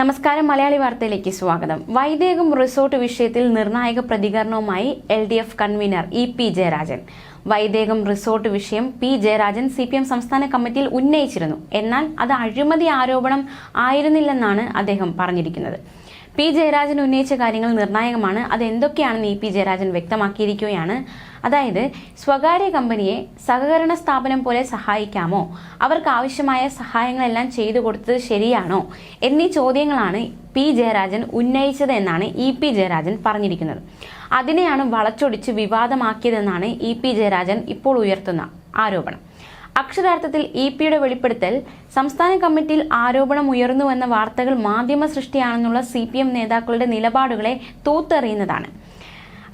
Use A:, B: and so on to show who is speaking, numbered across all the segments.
A: നമസ്കാരം മലയാളി വാർത്തയിലേക്ക് സ്വാഗതം. വൈദേകം റിസോർട്ട് വിഷയത്തിൽ നിർണായക പ്രതികരണവുമായി L D F convenor E P Jayarajan. Vaidekam resort വിഷയം P Jayarajan C P M സംസ്ഥാന കമ്മിറ്റിയിൽ ഉന്നയിച്ചിരുന്നു. എന്നാൽ അത് അഴിമതി ആരോപണം ആയിരുന്നില്ലെന്നാണ് അദ്ദേഹം പറഞ്ഞിരിക്കുന്നത്. പി ജയരാജൻ ഉന്നയിച്ച കാര്യങ്ങൾ നിർണായകമാണ്. അത് എന്തൊക്കെയാണെന്ന് ഇ പി ജയരാജൻ വ്യക്തമാക്കിയിരിക്കുകയാണ്. അതായത് സ്വകാര്യ കമ്പനിയെ സഹകരണ സ്ഥാപനം പോലെ സഹായിക്കാമോ? അവർക്ക് ആവശ്യമായ സഹായങ്ങളെല്ലാം ചെയ്തു കൊടുത്തത് ശരിയാണോ? എന്നീ ചോദ്യങ്ങളാണ് പി ജയരാജൻ ഉന്നയിച്ചത് എന്നാണ് ഇ പി ജയരാജൻ പറഞ്ഞിരിക്കുന്നത്. അതിനെയാണ് വളച്ചൊടിച്ച് വിവാദമാക്കിയതെന്നാണ് ഇ പി ജയരാജൻ ഇപ്പോൾ ഉയർത്തുന്ന ആരോപണം. അക്ഷരാർത്ഥത്തിൽ ഇ പിയുടെ വെളിപ്പെടുത്തൽ സംസ്ഥാന കമ്മിറ്റിയിൽ ആരോപണം ഉയർന്നുവെന്ന വാർത്തകൾ മാധ്യമ സൃഷ്ടിയാണെന്നുള്ള സി പി എം നേതാക്കളുടെ നിലപാടുകളെ തൂത്തെറിയുന്നതാണ്.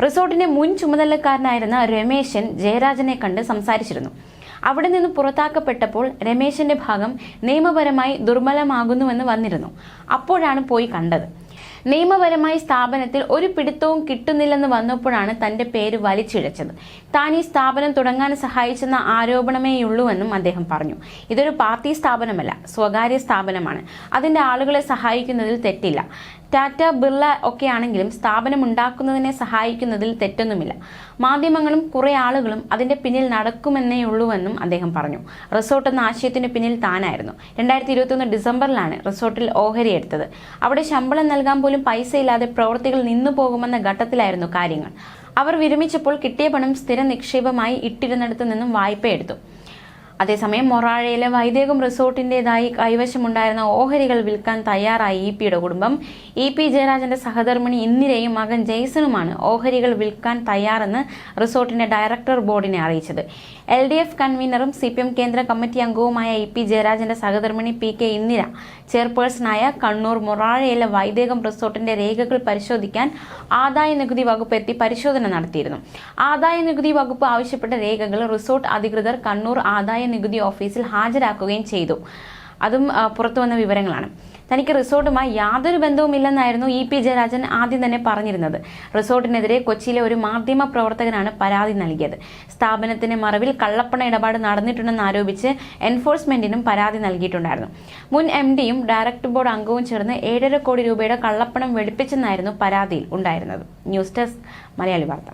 A: റിസോർട്ടിന്റെ മുൻ ചുമതലക്കാരനായിരുന്ന രമേശൻ ജയരാജനെ കണ്ട് സംസാരിച്ചിരുന്നു. അവിടെ നിന്ന് പുറത്താക്കപ്പെട്ടപ്പോൾ രമേശന്റെ ഭാഗം നിയമപരമായി ദുർബലമാകുന്നുവെന്ന് വന്നിരുന്നു. അപ്പോഴാണ് പോയി കണ്ടത്. നിയമപരമായി സ്ഥാപനത്തിൽ ഒരു പിടുത്തവും കിട്ടുന്നില്ലെന്ന് വന്നപ്പോഴാണ് തന്റെ പേര് വലിച്ചിഴച്ചത്. താൻ ഈ സ്ഥാപനം തുടങ്ങാൻ സഹായിച്ചെന്ന ആരോപണമേയുള്ളൂവെന്നും അദ്ദേഹം പറഞ്ഞു. ഇതൊരു പാർട്ടി സ്ഥാപനമല്ല സ്വകാര്യ സ്ഥാപനമാണ്. അതിന്റെ ആളുകളെ സഹായിക്കുന്നതിൽ തെറ്റില്ല. ടാറ്റ ബിർള ഒക്കെയാണെങ്കിലും സ്ഥാപനം ഉണ്ടാക്കുന്നതിനെ സഹായിക്കുന്നതിൽ തെറ്റൊന്നുമില്ല. മാധ്യമങ്ങളും കുറെ ആളുകളും അതിന്റെ പിന്നിൽ നടക്കുമെന്നേ ഉള്ളൂവെന്നും അദ്ദേഹം പറഞ്ഞു. റിസോർട്ട് എന്ന ആശയത്തിന് പിന്നിൽ താനായിരുന്നു. രണ്ടായിരത്തി ഇരുപത്തിയൊന്ന് ഡിസംബറിലാണ് റിസോർട്ടിൽ ഓഹരി എടുത്തത്. അവിടെ ശമ്പളം നൽകാൻ പോലും പൈസ ഇല്ലാതെ പ്രവൃത്തികൾ നിന്നു പോകുമെന്ന ഘട്ടത്തിലായിരുന്നു കാര്യങ്ങൾ. അവർ വിരമിച്ചപ്പോൾ കിട്ടിയ പണം സ്ഥിര നിക്ഷേപമായി ഇട്ടിരുന്നിടത്തു നിന്നും വായ്പ എടുത്തു അതേസമയം മൊറാഴയിലെ വൈദേകം റിസോർട്ടിന്റേതായി കൈവശമുണ്ടായിരുന്ന ഓഹരികൾ വിൽക്കാൻ തയ്യാറായി ഇ പിയുടെ കുടുംബം. ഇ പി ജയരാജന്റെ സഹധർമ്മിണി ഇന്ദിരയും മകൻ ജെയ്സണുമാണ് ഓഹരികൾ വിൽക്കാൻ തയ്യാറെന്ന് റിസോർട്ടിന്റെ ഡയറക്ടർ ബോർഡിനെ അറിയിച്ചത്. എൽ ഡി എഫ് കൺവീനറും സി പി എം കേന്ദ്ര കമ്മിറ്റി അംഗവുമായ ഇ പി ജയരാജന്റെ സഹധർമ്മിണി പി കെ ഇന്ദിര ചെയർപേഴ്സണായ കണ്ണൂർ മൊറാഴയിലെ വൈദേകം റിസോർട്ടിന്റെ രേഖകൾ പരിശോധിക്കാൻ ആദായ നികുതി വകുപ്പ് എത്തി പരിശോധന നടത്തിയിരുന്നു. ആദായ നികുതി വകുപ്പ് ആവശ്യപ്പെട്ട രേഖകൾ റിസോർട്ട് അധികൃതർ കണ്ണൂർ ആദായ നികുതി ഓഫീസിൽ ഹാജരാക്കുകയും ചെയ്തു. അതും പുറത്തു വന്ന വിവരങ്ങളാണ്. തനിക്ക് റിസോർട്ടുമായി യാതൊരു ബന്ധവുമില്ലെന്നായിരുന്നു ഇ പി ജയരാജൻ ആദ്യം തന്നെ പറഞ്ഞിരുന്നത്. റിസോർട്ടിനെതിരെ കൊച്ചിയിലെ ഒരു മാധ്യമ പ്രവർത്തകനാണ് പരാതി നൽകിയത്. സ്ഥാപനത്തിന് മറവിൽ കള്ളപ്പണ ഇടപാട് നടന്നിട്ടുണ്ടെന്ന് ആരോപിച്ച് എൻഫോഴ്സ്മെന്റിനും പരാതി നൽകിയിട്ടുണ്ടായിരുന്നു. മുൻ എം ഡിയും ഡയറക്ടർ ബോർഡ് അംഗവും ചേർന്ന് ഏഴര കോടി രൂപയുടെ കള്ളപ്പണം വെളുപ്പിച്ചെന്നായിരുന്നു പരാതിയിൽ ഉണ്ടായിരുന്നത്. ന്യൂസ് ഡെസ്ക് മലയാളി വാർത്ത.